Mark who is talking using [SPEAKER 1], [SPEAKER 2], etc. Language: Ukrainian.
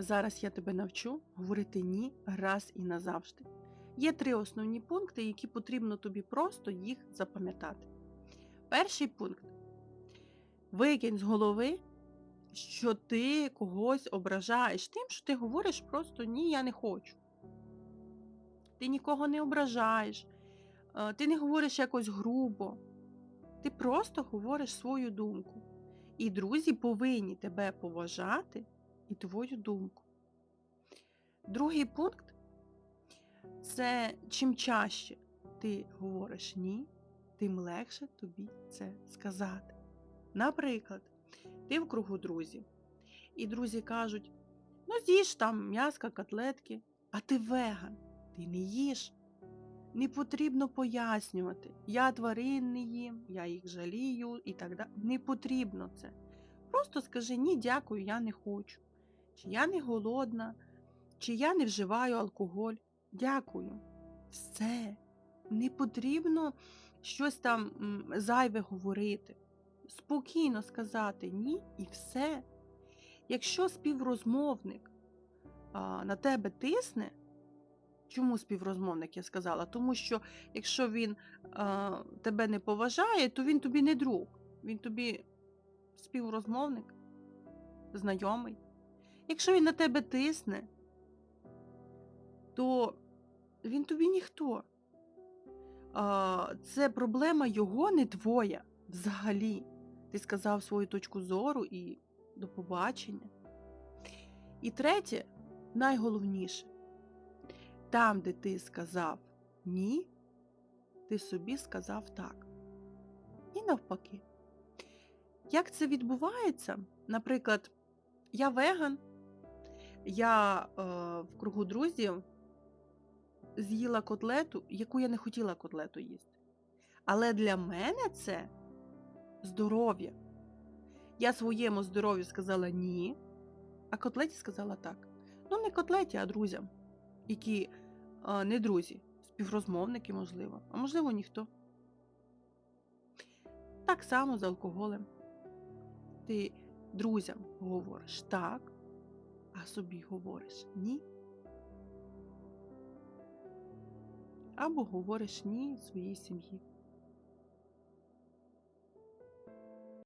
[SPEAKER 1] Зараз я тебе навчу говорити ні раз і назавжди. Є три основні пункти, які потрібно тобі просто їх запам'ятати. Перший пункт викинь з голови, що ти когось ображаєш тим, що ти говориш просто ні, я не хочу. Ти нікого не ображаєш, е, ти не говориш якось грубо. Ти просто говориш свою думку. І друзі повинні тебе поважати і твою думку. Другий пункт це чим чаще ти говориш ні, тим легше тобі це сказати. Наприклад, ти в кругу друзів, і друзі кажуть: ну, з'їж там м'яска, котлетки, а ти веган, ти не їш. Не потрібно пояснювати, я тварин не їм, я їх жалію і так далі. Не потрібно це. Просто скажи ні, дякую, я не хочу. Чи я не голодна, чи я не вживаю алкоголь. Дякую. Все. Не потрібно щось там зайве говорити. Спокійно сказати ні і все. Якщо співрозмовник а, на тебе тисне, чому співрозмовник я сказала? Тому що якщо він а, тебе не поважає, то він тобі не друг, він тобі співрозмовник, знайомий. Якщо він на тебе тисне, то він тобі ніхто. Це проблема його, не твоя взагалі. Ти сказав свою точку зору і до побачення. І третє, найголовніше, там, де ти сказав ні, ти собі сказав так. І навпаки. Як це відбувається? Наприклад, я веган, я е, в кругу друзів з'їла котлету, яку я не хотіла котлету їсти. Але для мене це здоров'я. Я своєму здоров'ю сказала ні, а котлеті сказала так. Ну, не котлеті, а друзям, які е, не друзі, співрозмовники, можливо, а можливо, ніхто. Так само з алкоголем. Ти друзям говориш так, а собі говориш ні. Або говориш ні своїй сім'ї.